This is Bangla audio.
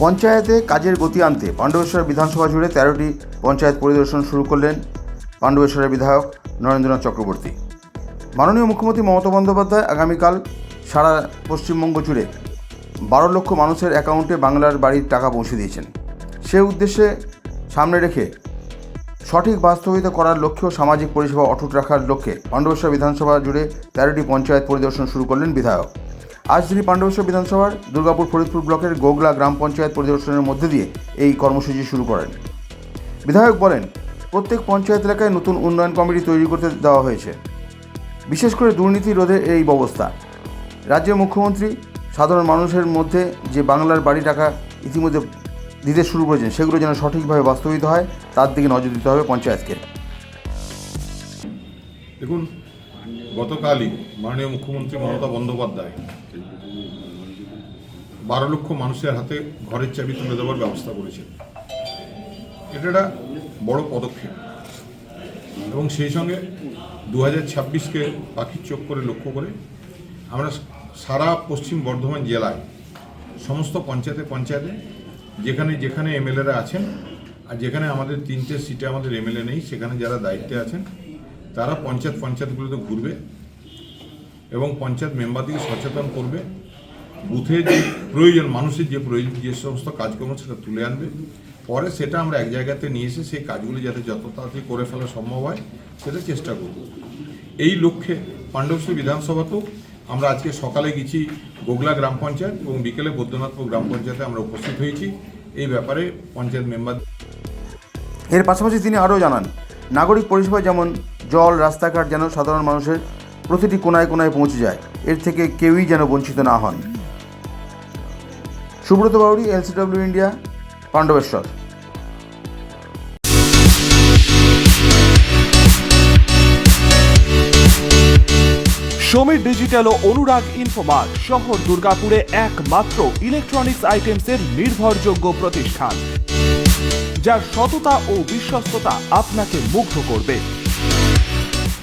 পঞ্চায়েতে কাজের গতি আনতে পাণ্ডবেশ্বর বিধানসভা জুড়ে তেরোটি পঞ্চায়েত পরিদর্শন শুরু করলেন পাণ্ডবেশ্বরের বিধায়ক নরেন্দ্রনাথ চক্রবর্তী। মাননীয় মুখ্যমন্ত্রী মমতা বন্দ্যোপাধ্যায় আগামীকাল সারা পশ্চিমবঙ্গ জুড়ে বারো লক্ষ মানুষের অ্যাকাউন্টে বাংলার বাড়ির টাকা পৌঁছে দিয়েছেন। সে উদ্দেশ্যে সামনে রেখে সঠিক বাস্তবায়িত করার লক্ষ্যে ও সামাজিক পরিষেবা অটুট রাখার লক্ষ্যে পাণ্ডবেশ্বর বিধানসভা জুড়ে তেরোটি পঞ্চায়েত পরিদর্শন শুরু করলেন বিধায়ক। আজ তিনি পাণ্ডবেশ্বর বিধানসভার দুর্গাপুর ফরিদপুর ব্লকের গোগলা গ্রাম পঞ্চায়েত পরিদর্শনের মধ্যে দিয়ে এই কর্মসূচি শুরু করেন। বিধায়ক বলেন, প্রত্যেক পঞ্চায়েত এলাকায় নতুন উন্নয়ন কমিটি তৈরি করতে দেওয়া হয়েছে। বিশেষ করে দুর্নীতি রোধের এই ব্যবস্থা। রাজ্যের মুখ্যমন্ত্রী, সাধারণ মানুষের মধ্যে যে বাংলার বাড়ি টাকা ইতিমধ্যে দিতে শুরু করেছেন, সেগুলো যেন সঠিকভাবে বাস্তবিত হয়, তার দিকে নজর দিতে হবে পঞ্চায়েতকে। দেখুন গতকালই মাননীয় মুখ্যমন্ত্রী মমতা বন্দ্যোপাধ্যায় বারো লক্ষ মানুষের হাতে ঘরের চাবি তুলে দেওয়ার ব্যবস্থা করেছেন। এটা একটা বড় পদক্ষেপ। এবং সেই সঙ্গে দু হাজার ছাব্বিশকে পাখির চোখ করে লক্ষ্য করে আমরা সারা পশ্চিম বর্ধমান জেলায় সমস্ত পঞ্চায়েতে পঞ্চায়েতে যেখানে যেখানে এমএলএরা আছেন আর যেখানে আমাদের তিনটে সিটে আমাদের এমএলএ নেই, সেখানে যারা দায়িত্বে আছেন তারা পঞ্চায়েত পঞ্চায়েতগুলোতে ঘুরবে এবং পঞ্চায়েত মেম্বারদিকে সচেতন করবে। বুথে যে প্রয়োজন, মানুষের যে প্রয়োজন, যে সমস্ত কাজকর্ম সেটা তুলে আনবে। পরে সেটা আমরা এক জায়গাতে নিয়ে এসে সেই কাজগুলি যাতে যত তাড়াতাড়ি করে ফেলা সম্ভব হয়, সেটা চেষ্টা করব। এই লক্ষ্যে পাণ্ডবশ্রী বিধানসভাতেও আমরা আজকে সকালে গেছি গোগলা গ্রাম পঞ্চায়েত এবং বিকেলে বৈদ্যনাথপুর গ্রাম পঞ্চায়েতে আমরা উপস্থিত হয়েছি। এই ব্যাপারে পঞ্চায়েত মেম্বার এর পাশাপাশি তিনি আরও জানান, নাগরিক পরিষেবা যেমন জল রাস্তাঘাট যেন সাধারণ মানুষের প্রতিটি কোনায় কোনায় পৌঁছে যায়। এর থেকে কেউই যেন বঞ্চিত না হন। Subrata Bauri L C W India, Pandabeswar. Samir digital ও অনুরাগ ইনফোমার্ট শহর দুর্গাপুরে একমাত্র ইলেকট্রনিক্স আইটেমসের নির্ভরযোগ্য প্রতিষ্ঠান, যার সততা ও বিশ্বস্ততা আপনাকে মুগ্ধ করবে।